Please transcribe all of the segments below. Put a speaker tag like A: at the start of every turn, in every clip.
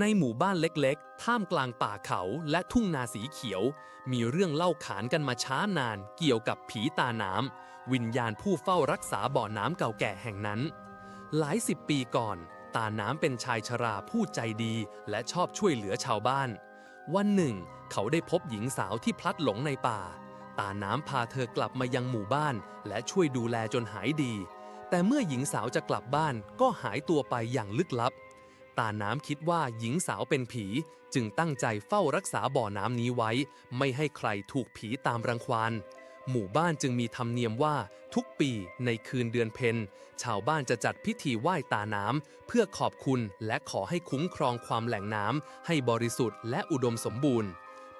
A: ในหมู่บ้านเล็กๆ ท่ามกลางป่าเขาและทุ่งนาสีเขียว มีเรื่องเล่าขานกันมาช้านานเกี่ยวกับผีตาน้ำวิญญาณผู้เฝ้ารักษาบ่อน้ำเก่าแก่แห่งนั้น หลายสิบปีก่อน ตาน้ำเป็นชายชราผู้ใจดีและชอบช่วยเหลือชาวบ้าน วันหนึ่ง เขาได้พบหญิงสาวที่พลัดหลงในป่า ตาน้ำพาเธอกลับมายังหมู่บ้าน และช่วยดูแลจนหายดี แต่เมื่อหญิงสาวจะกลับบ้านก็หายตัวไปอย่างลึกลับ ตาน้ำคิดว่าหญิงสาวเป็นผี จึงตั้งใจเฝ้ารักษาบ่อน้ำนี้ไว้ ไม่ให้ใครถูกผีตามรังควานหมู่บ้านจึงมีธรรมเนียมว่าทุกปีในคืนเดือนเพ็ญชาวบ้านจะจัดพิธีไหว้ตาน้ำเพื่อขอบคุณและขอให้คุ้มครองความแหล่งน้ำให้บริสุทธิ์และอุดมสมบูรณ์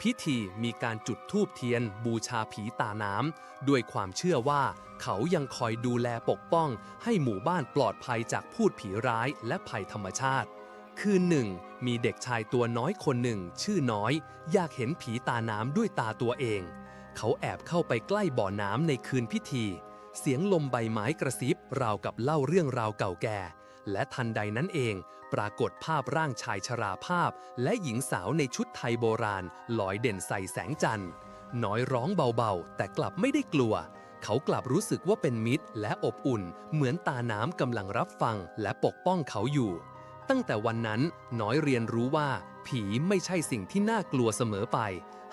A: พิธีมีการจุดธูปเทียน บูชาผีตาน้ำด้วยความเชื่อว่า เขายังคอยดูแลปกป้อง ให้หมู่บ้านปลอดภัยจากพูดผีร้ายและภัยธรรมชาติ คืนหนึ่ง มีเด็กชายตัวน้อยคนหนึ่ง ชื่อน้อย อยากเห็นผีตาน้ำด้วยตาตัวเอง เขาแอบเข้าไปใกล้บ่อน้ำในคืนพิธี เสียงลมใบไม้กระซิบราวกับเล่าเรื่องราวเก่าแก่ และทันใดนั้นเอง ปรากฏภาพร่างชายชราภาพ และหญิงสาวในชุดไทยโบราณ ลอยเด่นใส่แสงจันทร์ น้อยร้องเบาๆ แต่กลับไม่ได้กลัวเขากลับรู้สึกว่าเป็นมิตรและอบอุ่น เหมือนตาน้ำกำลังรับฟังและปกป้องเขาอยู่ ตั้งแต่วันนั้นน้อยเรียนรู้ว่า ผีไม่ใช่สิ่งที่น่ากลัวเสมอไป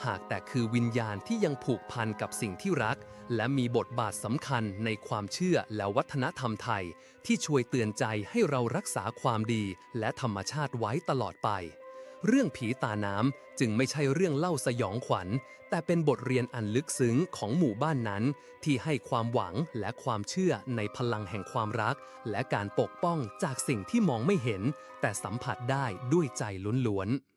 A: หากแต่คือวิญญาณที่ยังผูกพันกับสิ่งที่รัก และมีบทบาทสำคัญในความเชื่อและวัฒนธรรมไทย ที่ช่วยเตือนใจให้เรารักษาความดีและธรรมชาติไว้ตลอดไป เรื่องผีตาน้ำจึงไม่ใช่เรื่องเล่าสยองขวัญ แต่เป็นบทเรียนอันลึกซึ้งของหมู่บ้านนั้น ที่ให้ความหวังและความเชื่อในพลังแห่งความรัก และการปกป้องจากสิ่งที่มองไม่เห็น แต่สัมผัสได้ด้วยใจล้วนๆ